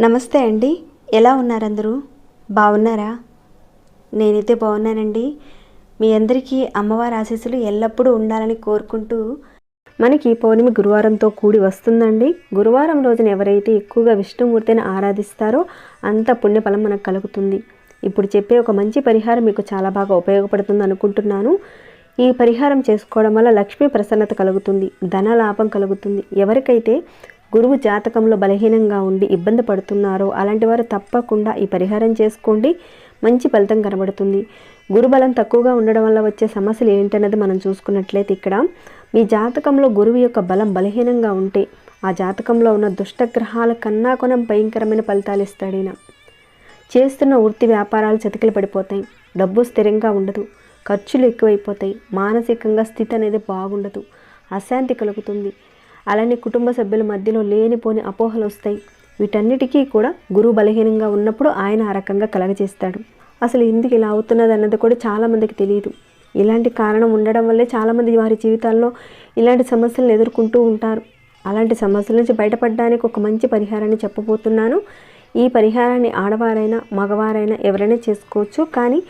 నమస్తే అండి. ఎలా ఉన్నారందరూ? బాగున్నారా? నేనైతే బాగున్నానండి. మీ అందరికీ అమ్మవారి ఆశీస్సులు ఎల్లప్పుడూ ఉండాలని కోరుకుంటూ మనకి ఈ పౌర్ణమి గురువారంతో కూడి వస్తుందండి. గురువారం రోజున ఎవరైతే ఎక్కువగా విష్ణుమూర్తిని ఆరాధిస్తారో అంత పుణ్యఫలం మనకు కలుగుతుంది. ఇప్పుడు చెప్పే ఒక మంచి పరిహారం మీకు చాలా బాగా ఉపయోగపడుతుంది అనుకుంటున్నాను. ఈ పరిహారం చేసుకోవడం వల్ల లక్ష్మీ ప్రసన్నత కలుగుతుంది ధన లాభం కలుగుతుంది. ఎవరికైతే గురువు జాతకంలో బలహీనంగా ఉండి ఇబ్బంది పడుతున్నారో అలాంటి వారు తప్పకుండా ఈ పరిహారం చేసుకోండి. మంచి ఫలితం కనబడుతుంది. గురుబలం తక్కువగా ఉండడం వల్ల వచ్చే సమస్యలు ఏంటన్నది మనం చూసుకున్నట్లయితే ఇక్కడ మీ జాతకంలో గురువు యొక్క బలం బలహీనంగా ఉంటే ఆ జాతకంలో ఉన్న దుష్టగ్రహాల కన్నా కొనం భయంకరమైన ఫలితాలు ఇస్తాడైనా చేస్తున్న వృత్తి వ్యాపారాలు చతికిలు పడిపోతాయి. డబ్బు స్థిరంగా ఉండదు. ఖర్చులు ఎక్కువైపోతాయి. మానసికంగా స్థితి అనేది బాగుండదు. అశాంతి కలుగుతుంది. అలానే కుటుంబ సభ్యుల మధ్యలో లేనిపోని అపోహలు వస్తాయి. వీటన్నిటికీ కూడా గురువు బలహీనంగా ఉన్నప్పుడు ఆయన ఆ రకంగా కలగజేస్తాడు. అసలు ఎందుకు ఇలా అవుతున్నది అన్నది కూడా చాలామందికి తెలియదు. ఇలాంటి కారణం ఉండడం వల్లే చాలామంది వారి జీవితాల్లో ఇలాంటి సమస్యలను ఎదుర్కొంటూ ఉంటారు. అలాంటి సమస్యల నుంచి బయటపడడానికి ఒక మంచి పరిహారాన్ని చెప్పబోతున్నాను. ఈ పరిహారాన్ని ఆడవారైనా మగవారైనా ఎవరైనా చేసుకోవచ్చు. కానీ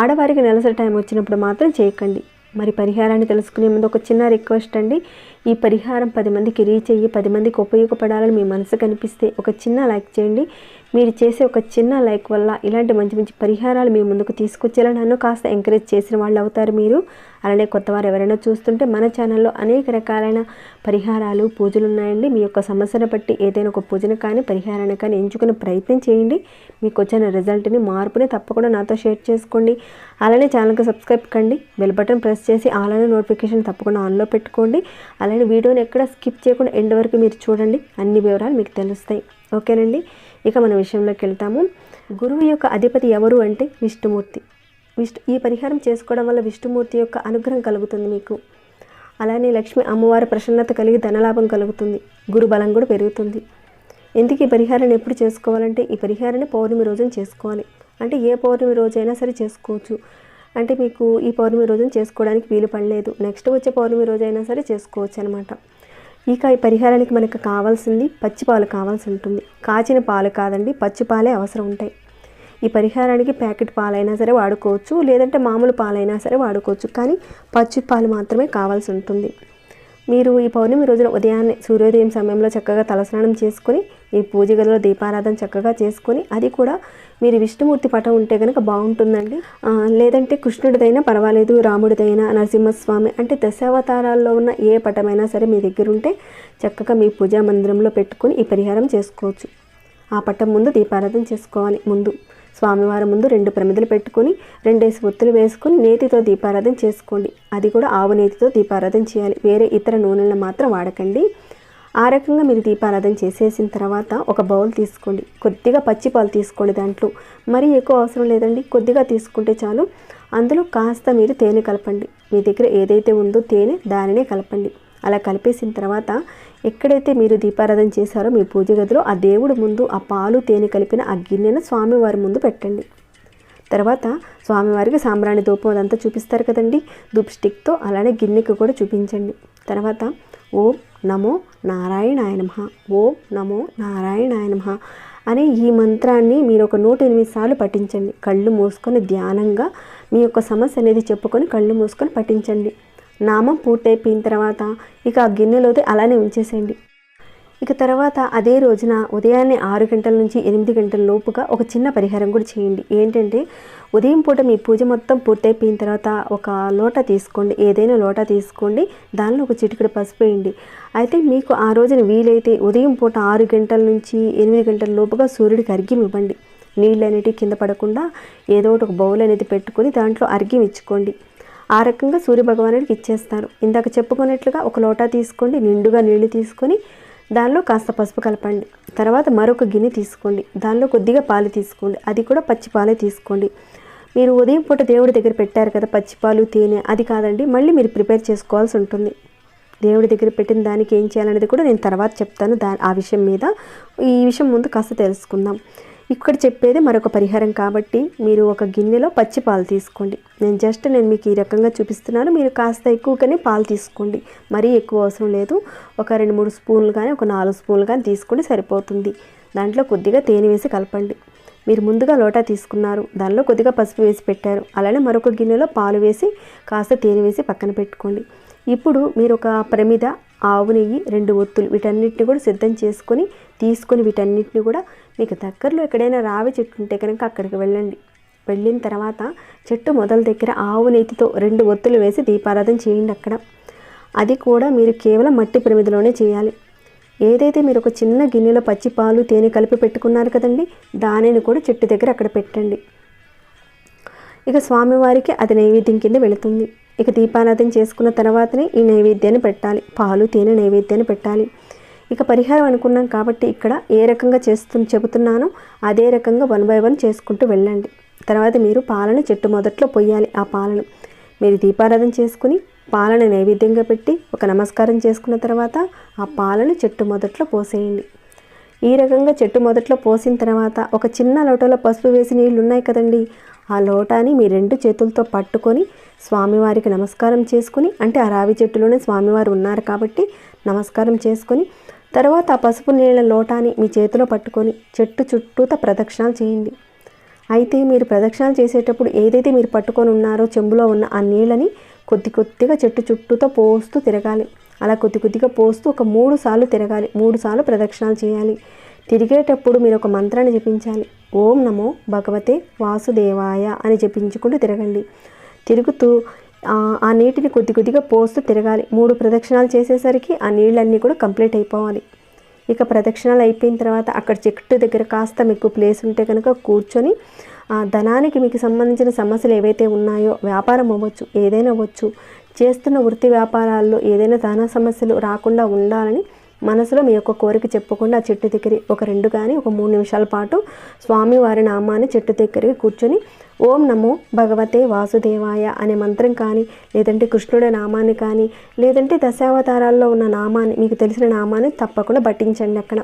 ఆడవారికి నెలసరి టైం వచ్చినప్పుడు మాత్రం చేయకండి. మరి పరిహారాన్ని తెలుసుకునే ముందు ఒక చిన్న రిక్వెస్ట్ అండి. ఈ పరిహారం పది మందికి రీచ్ అయ్యి పది మందికి ఉపయోగపడాలని మీ మనసు కనిపిస్తే ఒక చిన్న లైక్ చేయండి. మీరు చేసే ఒక చిన్న లైక్ వల్ల ఇలాంటి మంచి మంచి పరిహారాలు మీ ముందుకు తీసుకొచ్చేలా నన్ను కాస్త ఎంకరేజ్ చేసిన వాళ్ళు అవుతారు మీరు. అలానే కొత్తవారు ఎవరైనా చూస్తుంటే మన ఛానల్లో అనేక రకాలైన పరిహారాలు పూజలు ఉన్నాయండి. మీ యొక్క సమస్యను బట్టి ఏదైనా ఒక పూజను కానీ పరిహారాన్ని కానీ ఎంచుకునే ప్రయత్నం చేయండి. మీకు వచ్చిన రిజల్ట్ని మార్పుని తప్పకుండా నాతో షేర్ చేసుకోండి. అలానే ఛానల్కి సబ్స్క్రైబ్ కండి. బెల్ బటన్ ప్రెస్ చేసి అలానే నోటిఫికేషన్ తప్పకుండా ఆన్లో పెట్టుకోండి. అలానే వీడియోని ఎక్కడ స్కిప్ చేయకుండా ఎండ్ వరకు మీరు చూడండి. అన్ని వివరాలు మీకు తెలుస్తాయి. ఓకేనండి? ఇక మన విషయంలోకి వెళ్తాము. గురువు యొక్క అధిపతి ఎవరు అంటే విష్ణుమూర్తి. విష్ణు ఈ పరిహారం చేసుకోవడం వల్ల విష్ణుమూర్తి యొక్క అనుగ్రహం కలుగుతుంది మీకు. అలానే లక్ష్మి అమ్మవారి ప్రసన్నత కలిగి ధనలాభం కలుగుతుంది. గురు బలం కూడా పెరుగుతుంది. ఎందుకు ఈ పరిహారాన్ని ఎప్పుడు చేసుకోవాలంటే ఈ పరిహారాన్ని పౌర్ణమి రోజున చేసుకోవాలి. అంటే ఏ పౌర్ణమి రోజైనా సరే చేసుకోవచ్చు. అంటే మీకు ఈ పౌర్ణమి రోజున చేసుకోవడానికి వీలు పడలేదు. నెక్స్ట్ వచ్చే పౌర్ణమి రోజైనా సరే చేసుకోవచ్చు అనమాట ఇక ఈ పరిహారానికి మనకు కావాల్సింది పచ్చి పాలు కావాల్సి ఉంటుంది. కాచిన పాలు కాదండి పచ్చి పాలే అవసరం ఉంటాయి. ఈ పరిహారానికి ప్యాకెట్ పాలైనా సరే వాడుకోవచ్చు లేదంటే మామూలు పాలైనా సరే వాడుకోవచ్చు. కానీ పచ్చి పాలు మాత్రమే కావాల్సి ఉంటుంది. మీరు ఈ పౌర్ణమి రోజున ఉదయాన్నే సూర్యోదయం సమయంలో చక్కగా తలస్నానం చేసుకొని ఈ పూజ గదిలో దీపారాధన చక్కగా చేసుకొని అది కూడా మీరు విష్ణుమూర్తి పటం ఉంటే కనుక బాగుంటుందండి. లేదంటే కృష్ణుడిదైనా పర్వాలేదు రాముడిదైనా నరసింహస్వామి అంటే దశావతారాల్లో ఉన్న ఏ పటమైనా సరే మీ దగ్గర ఉంటే చక్కగా మీ పూజా మందిరంలో పెట్టుకొని ఈ పరిహారం చేసుకోవచ్చు. ఆ పట్టం ముందు దీపారాధన చేసుకోవాలి. ముందు స్వామివారి ముందు రెండు ప్రమిదలు పెట్టుకొని రెండేసి ఒత్తులు వేసుకొని నేతితో దీపారాధన చేసుకోండి. అది కూడా ఆవు నేతితో దీపారాధన చేయాలి. వేరే ఇతర నూనెలను మాత్రం వాడకండి. ఆ రకంగా మీరు దీపారాధన చేసేసిన తర్వాత ఒక బౌల్ తీసుకోండి. కొద్దిగా పచ్చి పాలు తీసుకోండి దాంట్లో. మరీ ఎక్కువ అవసరం లేదండి. కొద్దిగా తీసుకుంటే చాలు. అందులో కాస్త మీరు తేనె కలపండి. మీ దగ్గర ఏదైతే ఉందో తేనె దానినే కలపండి. అలా కలిపేసిన తర్వాత ఎక్కడైతే మీరు దీపారాధన చేశారో మీ పూజ గదిలో ఆ దేవుడి ముందు ఆ పాలు తేనె కలిపిన ఆ గిన్నెను స్వామివారి ముందు పెట్టండి. తర్వాత స్వామివారికి సాంబ్రాణి ధూపం అదంతా చూపిస్తారు కదండి. ధూప్ స్టిక్తో అలానే గిన్నెకు కూడా చూపించండి. తర్వాత ఓం నమో నారాయణాయ నమ. ఓం నమో నారాయణాయ నమ అనే ఈ మంత్రాన్ని మీరు ఒక నూట ఎనిమిది సార్లు పఠించండి. కళ్ళు మూసుకొని ధ్యానంగా మీ యొక్క సమస్య అనేది చెప్పుకొని కళ్ళు మూసుకొని పఠించండి. నామం పూర్తయిపోయిన తర్వాత ఇక ఆ గిన్నెలోది అలానే ఉంచేసేయండి. ఇక తర్వాత అదే రోజున ఉదయాన్నే ఆరు గంటల నుంచి ఎనిమిది గంటల లోపుగా ఒక చిన్న పరిహారం కూడా చేయండి. ఏంటంటే ఉదయం పూట మీ పూజ మొత్తం పూర్తయిపోయిన తర్వాత ఒక లోట తీసుకోండి. ఏదైనా లోట తీసుకోండి. దానిలో ఒక చిటికెడు పసుపు వేయండి. అయితే మీకు ఆ రోజున వీలైతే ఉదయం పూట ఆరు గంటల నుంచి ఎనిమిది గంటల లోపుగా సూర్యుడికి అర్ఘ్యం ఇవ్వండి. నీళ్ళు అనేటివి కింద పడకుండా ఏదో ఒకటి ఒక బౌల్ అనేది పెట్టుకొని దాంట్లో అర్ఘ్యం ఇచ్చుకోండి. ఆ రకంగా సూర్యభగవానుడికి ఇచ్చేస్తారు. ఇందాక చెప్పుకున్నట్లుగా ఒక లోటా తీసుకోండి నిండుగా నీళ్ళు తీసుకొని దానిలో కాస్త పసుపు కలపండి. తర్వాత మరొక గిన్నె తీసుకోండి. దానిలో కొద్దిగా పాలు తీసుకోండి. అది కూడా పచ్చి పాలే తీసుకోండి. మీరు ఉదయం పూట దేవుడి దగ్గర పెట్టారు కదా పచ్చిపాలు తేనె అది కాదండి. మళ్ళీ మీరు ప్రిపేర్ చేసుకోవాల్సి ఉంటుంది. దేవుడి దగ్గర పెట్టిన దానికి ఏం చేయాలనేది కూడా నేను తర్వాత చెప్తాను. దా ఆ విషయం మీద. ఈ విషయం ముందు కాస్త తెలుసుకుందాం. ఇక్కడ చెప్పేది మరొక పరిహారం కాబట్టి మీరు ఒక గిన్నెలో పచ్చి పాలు తీసుకోండి. నేను జస్ట్ నేను మీకు ఈ రకంగా చూపిస్తున్నాను. మీరు కాస్త ఎక్కువగానే పాలు తీసుకోండి. మరీ ఎక్కువ అవసరం లేదు. ఒక రెండు మూడు స్పూన్లు కానీ ఒక నాలుగు స్పూన్లు కానీ తీసుకుంటే సరిపోతుంది. దాంట్లో కొద్దిగా తేనె వేసి కలపండి. మీరు ముందుగా లోటా తీసుకున్నారు. దానిలో కొద్దిగా పసుపు వేసి పెట్టారు. అలానే మరొక గిన్నెలో పాలు వేసి కాస్త తేనె వేసి పక్కన పెట్టుకోండి. ఇప్పుడు మీరు ఒక ప్రమిద ఆవు నెయ్యి రెండు ఒత్తులు వీటన్నిటిని కూడా సిద్ధం చేసుకొని తీసుకొని వీటన్నిటిని కూడా మీకు దగ్గరలో ఎక్కడైనా రావి చెట్టు ఉంటే కనుక అక్కడికి వెళ్ళండి. వెళ్ళిన తర్వాత చెట్టు మొదల దగ్గర ఆవు నెయ్యితో రెండు ఒత్తులు వేసి దీపారాధన చేయండి అక్కడ. అది కూడా మీరు కేవలం మట్టి ప్రమిదలోనే చేయాలి. ఏదైతే మీరు ఒక చిన్న గిన్నెలో పచ్చి పాలు తేనె కలిపి పెట్టుకున్నారు కదండి దానిని కూడా చెట్టు దగ్గర అక్కడ పెట్టండి. ఇక స్వామివారికి అది నైవేద్యం కింద వెళుతుంది. ఇక దీపారాధన చేసుకున్న తర్వాతనే ఈ నైవేద్యాన్ని పెట్టాలి. పాలు తేనె నైవేద్యాన్ని పెట్టాలి. ఇక పరిహారం అనుకున్నాం కాబట్టి ఇక్కడ ఏ రకంగా చేస్తు చెబుతున్నానో అదే రకంగా వన్ బై వన్ చేసుకుంటూ వెళ్ళండి. తర్వాత మీరు పాలను చెట్టు మొదట్లో పొయ్యాలి. ఆ పాలను మీరు దీపారాధన చేసుకుని పాలను నైవేద్యంగా పెట్టి ఒక నమస్కారం చేసుకున్న తర్వాత ఆ పాలను చెట్టు మొదట్లో పోసేయండి. ఈ రకంగా చెట్టు మొదట్లో పోసిన తర్వాత ఒక చిన్న లోటలో పసుపు వేసి నీళ్ళు ఉన్నాయి కదండి. ఆ లోటాని మీ రెండు చేతులతో పట్టుకొని స్వామివారికి నమస్కారం చేసుకుని అంటే ఆ రావి చెట్టులోనే స్వామివారు ఉన్నారు కాబట్టి నమస్కారం చేసుకొని తర్వాత ఆ పసుపు నీళ్ళ లోటాని మీ చేతిలో పట్టుకొని చెట్టు చుట్టూత ప్రదక్షిణాలు చేయండి. అయితే మీరు ప్రదక్షిణాలు చేసేటప్పుడు ఏదైతే మీరు పట్టుకొని ఉన్నారో చెంబులో ఉన్న ఆ నీళ్ళని కొద్ది కొద్దిగా చెట్టు చుట్టూతో పోస్తూ తిరగాలి. అలా కొద్ది కొద్దిగా పోస్తూ ఒక మూడు సార్లు తిరగాలి. మూడు సార్లు ప్రదక్షిణాలు చేయాలి. తిరిగేటప్పుడు మీరు ఒక మంత్రాన్ని జపించాలి. ఓం నమో భగవతే వాసుదేవాయ అని జపించుకుంటూ తిరగండి. తిరుగుతూ ఆ, నీటిని కొద్ది కొద్దిగా పోస్తూ తిరగాలి. మూడు ప్రదక్షిణాలు చేసేసరికి ఆ నీళ్ళన్నీ కూడా కంప్లీట్ అయిపోవాలి. ఇక ప్రదక్షిణాలు అయిపోయిన తర్వాత అక్కడ చెట్టు దగ్గర కాస్త మీకు ప్లేస్ ఉంటే కనుక కూర్చొని ఆ ధనానికి మీకు సంబంధించిన సమస్యలు ఏవైతే ఉన్నాయో వ్యాపారం అవ్వచ్చు ఏదైనా అవ్వచ్చు చేస్తున్న వృత్తి వ్యాపారాల్లో ఏదైనా ధన సమస్యలు రాకుండా ఉండాలని మనసులో మీ యొక్క కోరిక చెప్పకుండా. చెట్టు దగ్గర ఒక రెండు కానీ ఒక మూడు నిమిషాల పాటు స్వామివారి నామాన్ని చెట్టు దగ్గరికి కూర్చొని ఓం నమో భగవతే వాసుదేవాయ అనే మంత్రం కానీ లేదంటే కృష్ణుడి నామాన్ని కానీ లేదంటే దశావతారాల్లో ఉన్న నామాన్ని మీకు తెలిసిన నామాన్ని తప్పకుండా పట్టించండి అక్కడ.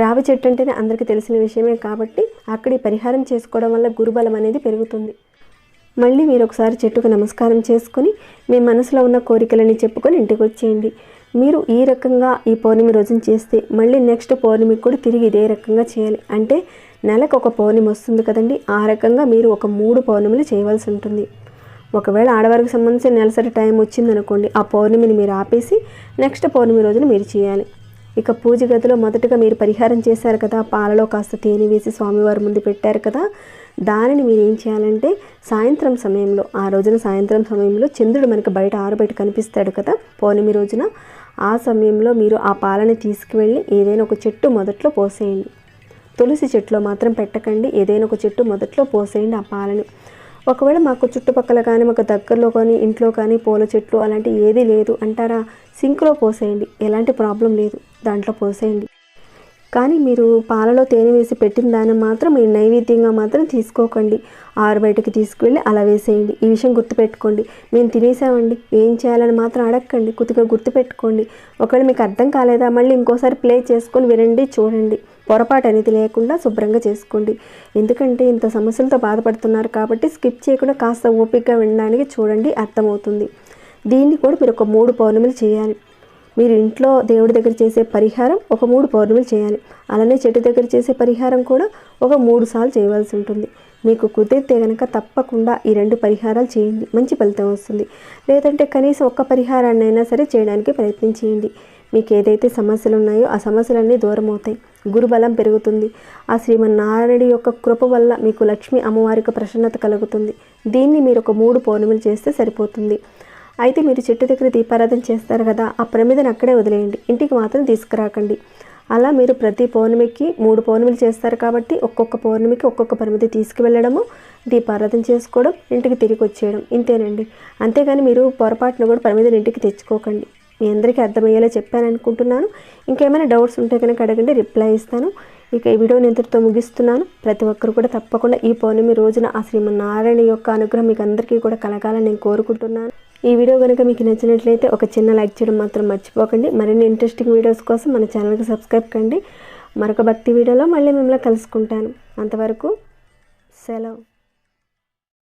రావి చెట్టు అంటేనే అందరికీ తెలిసిన విషయమే కాబట్టి అక్కడ పరిహారం చేసుకోవడం వల్ల గురుబలం అనేది పెరుగుతుంది. మళ్ళీ మీరు ఒకసారి చెట్టుకు నమస్కారం చేసుకొని మీ మనసులో ఉన్న కోరికలని చెప్పుకొని ఇంటికి వచ్చేయండి. మీరు ఈ రకంగా ఈ పౌర్ణమి రోజున చేస్తే మళ్ళీ నెక్స్ట్ పౌర్ణమికి కూడా తిరిగి ఇదే రకంగా చేయాలి. అంటే నెలకు ఒక పౌర్ణమి వస్తుంది కదండి. ఆ రకంగా మీరు ఒక మూడు పౌర్ణమిలు చేయవలసి ఉంటుంది. ఒకవేళ ఆడవారికి సంబంధించిన నెలసరి టైం వచ్చిందనుకోండి ఆ పౌర్ణమిని మీరు ఆపేసి నెక్స్ట్ పౌర్ణమి రోజున మీరు చేయాలి. ఇక పూజ గదిలో మొదటగా మీరు పరిహారం చేశారు కదా పాలలో కాస్త తేనె వేసి స్వామివారి ముందు పెట్టారు కదా దానిని మీరు ఏం చేయాలంటే సాయంత్రం సమయంలో ఆ రోజున సాయంత్రం సమయంలో చంద్రుడు మనకి బయట ఆరుబయట కనిపిస్తాడు కదా పౌర్ణమి రోజున ఆ సమయంలో మీరు ఆ పాలని తీసుకువెళ్ళి ఏదైనా ఒక చెట్టు మొదట్లో పోసేయండి. తులసి చెట్టులో మాత్రం పెట్టకండి ఏదైనా ఒక చెట్టు మొదట్లో పోసేయండి ఆ పాలని. ఒకవేళ మాకు చుట్టుపక్కల కానీ మాకు దగ్గరలో కానీ ఇంట్లో కానీ పూల చెట్లు అలాంటి ఏది లేదు అంటారా సింక్లో పోసేయండి ఎలాంటి ప్రాబ్లం లేదు. దాంట్లో పోసేయండి. కానీ మీరు పాలలో తేనె వేసి పెట్టిన దాన్ని మాత్రం మీరు నైవేద్యంగా మాత్రం తీసుకోకండి. ఆరు బయటకి తీసుకువెళ్ళి అలా వేసేయండి. ఈ విషయం గుర్తుపెట్టుకోండి. మేము తినేసామండి. ఏం చేయాలని మాత్రం అడగండి కొద్దిగా గుర్తుపెట్టుకోండి. ఒకవేళ మీకు అర్థం కాలేదా మళ్ళీ ఇంకోసారి ప్లే చేసుకొని వినండి చూడండి. పొరపాటు అనేది లేకుండా శుభ్రంగా చేసుకోండి. ఎందుకంటే ఇంత సమస్యలతో బాధపడుతున్నారు కాబట్టి స్కిప్ చేయకుండా కాస్త ఓపికగా వినడానికి చూడండి అర్థమవుతుంది. దీన్ని కూడా మీరు ఒక మూడు పౌర్ణమిలు చేయాలి. మీరు ఇంట్లో దేవుడి దగ్గర చేసే పరిహారం ఒక మూడు పౌర్ణమిలు చేయాలి. అలానే చెట్టు దగ్గర చేసే పరిహారం కూడా ఒక మూడు సార్లు చేయవలసి ఉంటుంది. మీకు కుదిరితే కనుక తప్పకుండా ఈ రెండు పరిహారాలు చేయండి. మంచి ఫలితం వస్తుంది. లేదంటే కనీసం ఒక్క పరిహారాన్ని అయినా సరే చేయడానికి ప్రయత్నించేయండి మీకు ఏదైతే సమస్యలు ఉన్నాయో ఆ సమస్యలన్నీ దూరం అవుతాయి. గురుబలం పెరుగుతుంది. ఆ శ్రీమన్నారాయణుడి యొక్క కృప వల్ల మీకు లక్ష్మి అమ్మవారికి ప్రసన్నత కలుగుతుంది. దీన్ని మీరు ఒక మూడు పౌర్ణమిలు చేస్తే సరిపోతుంది. అయితే మీరు చెట్టు దగ్గర దీపారాధన చేస్తారు కదా ఆ ప్రమిదని అక్కడే వదిలేయండి. ఇంటికి మాత్రం తీసుకురాకండి. అలా మీరు ప్రతి పౌర్ణమికి మూడు పౌర్ణమిలు చేస్తారు కాబట్టి ఒక్కొక్క పౌర్ణమికి ఒక్కొక్క పరిమితి తీసుకువెళ్ళడము దీపారాధన చేసుకోవడం ఇంటికి తిరిగి వచ్చేయడం. ఇంతేనండి. అంతేగాని మీరు పొరపాటున కూడా పరిమితిని ఇంటికి తెచ్చుకోకండి. మీ అందరికీ అర్థమయ్యేలా చెప్పాను అనుకుంటున్నాను. ఇంకేమైనా డౌట్స్ ఉంటే కనుక అడగండి రిప్లై ఇస్తాను. ఇక ఈ వీడియోని ఇంతటితో ముగిస్తున్నాను. ప్రతి ఒక్కరు కూడా తప్పకుండా ఈ పౌర్ణమి రోజున ఆ శ్రీమన్నారాయణ యొక్క అనుగ్రహం మీకు అందరికీ కూడా కలగాలని నేను కోరుకుంటున్నాను. ఈ వీడియో కనుక మీకు నచ్చినట్లయితే ఒక చిన్న లైక్ చేయడం మాత్రం మర్చిపోకండి. మరిన్ని ఇంట్రెస్టింగ్ వీడియోస్ కోసం మన ఛానల్కి సబ్స్క్రైబ్ కండి. మరొక భక్తి వీడియోలో మళ్ళీ మిమ్మల్ని కలుసుకుంటాను. అంతవరకు సెలవు.